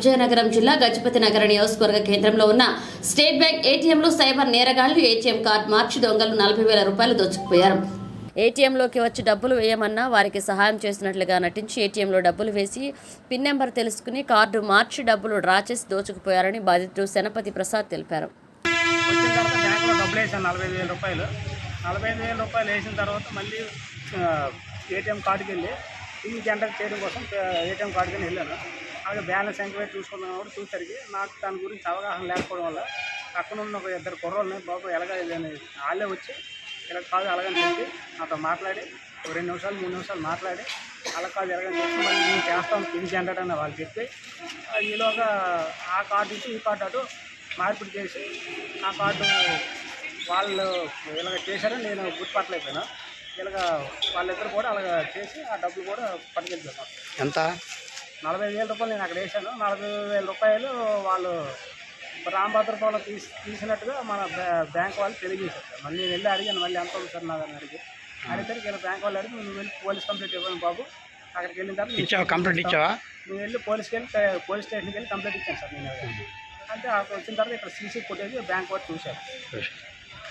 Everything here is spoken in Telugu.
విజయనగరం జిల్లా గజపతి నగర నియోజకవర్గ కేంద్రంలో ఉన్న స్టేట్ బ్యాంక్ ఏటీఎంలో సైబర్ నేరగాళ్ళు ఏటీఎం కార్డు మార్చి దొంగలు నలభై వేల రూపాయలు దోచుకుపోయారు. ఏటీఎంలోకి వచ్చి డబ్బులు వేయమన్నా వారికి సహాయం చేసినట్లుగా నటించి ఏటీఎంలో డబ్బులు వేసి పిన్ నెంబర్ తెలుసుకుని కార్డు మార్చి డబ్బులు డ్రా చేసి దోచుకుపోయారని బాధితుడు శనపతి ప్రసాద్ తెలిపారు. నలభై వేల రూపాయలు. నలభై ఐదు వేల రూపాయలు వేసిన తర్వాత మళ్ళీ ఏటీఎం కార్డుకి వెళ్ళి పిన్ జనరేట్ చేయడం కోసం ఏటీఎం కార్డుకి వెళ్ళాను. అలాగే బ్యాలెన్స్ ఎంక్వైరీ చూసుకున్నాను కూడా చూసరికి నాకు దాని గురించి అవగాహన లేకపోవడం వల్ల అక్కడ ఉన్న ఒక ఇద్దరు కుర్రోళ్ళని బాబు ఎలాగ ఇదని వాళ్ళే వచ్చి ఇలా కాదు ఎలాగని చెప్పి నాతో మాట్లాడి ఒక రెండు నిమిషాలు మూడు నిమిషాలు మాట్లాడి అలా కాదు ఎలాగని చెప్పి మళ్ళీ నేను చేస్తాం పిన్ జనరేట్ అని వాళ్ళు చెప్పి ఈలోగా ఆ కార్డు ఇచ్చి ఈ కార్డు అటు మార్పిడి చేసి ఆ కార్డు వాళ్ళు ఇలాగ చేశారని నేను గుర్తుపట్టలేకపోయినా. ఇలాగ వాళ్ళిద్దరు కూడా అలాగ చేసి ఆ డబ్బులు కూడా పట్టుకెళ్తాను ఎంత? నలభై వేల రూపాయలు నేను అక్కడ వేసాను నలభై వేల రూపాయలు వాళ్ళు రామభద్రపురంలో తీసి తీసినట్టుగా మన బ్యా- బ్యాంక్ వాళ్ళు తెలియజేశారు సార్. మళ్ళీ నేను వెళ్ళి అడిగాను మళ్ళీ ఎంత ఉంది సార్ నాదని అడిగి అడిగితే ఇలా బ్యాంక్ వాళ్ళు అడిగి నువ్వు వెళ్ళి పోలీస్ కంప్లైంట్ ఇవ్వను బాబు. అక్కడికి వెళ్ళిన తర్వాత ఇచ్చావా? కంప్లైంట్ ఇచ్చావా? నేను వెళ్ళి పోలీస్కి వెళ్ళి పోలీస్ స్టేషన్కి వెళ్ళి కంప్లైంట్ ఇచ్చాను సార్ నేను. అంటే అక్కడ వచ్చిన తర్వాత ఇక్కడ సీసీ ఫుటేజ్ బ్యాంక్ వాళ్ళు చూశారు.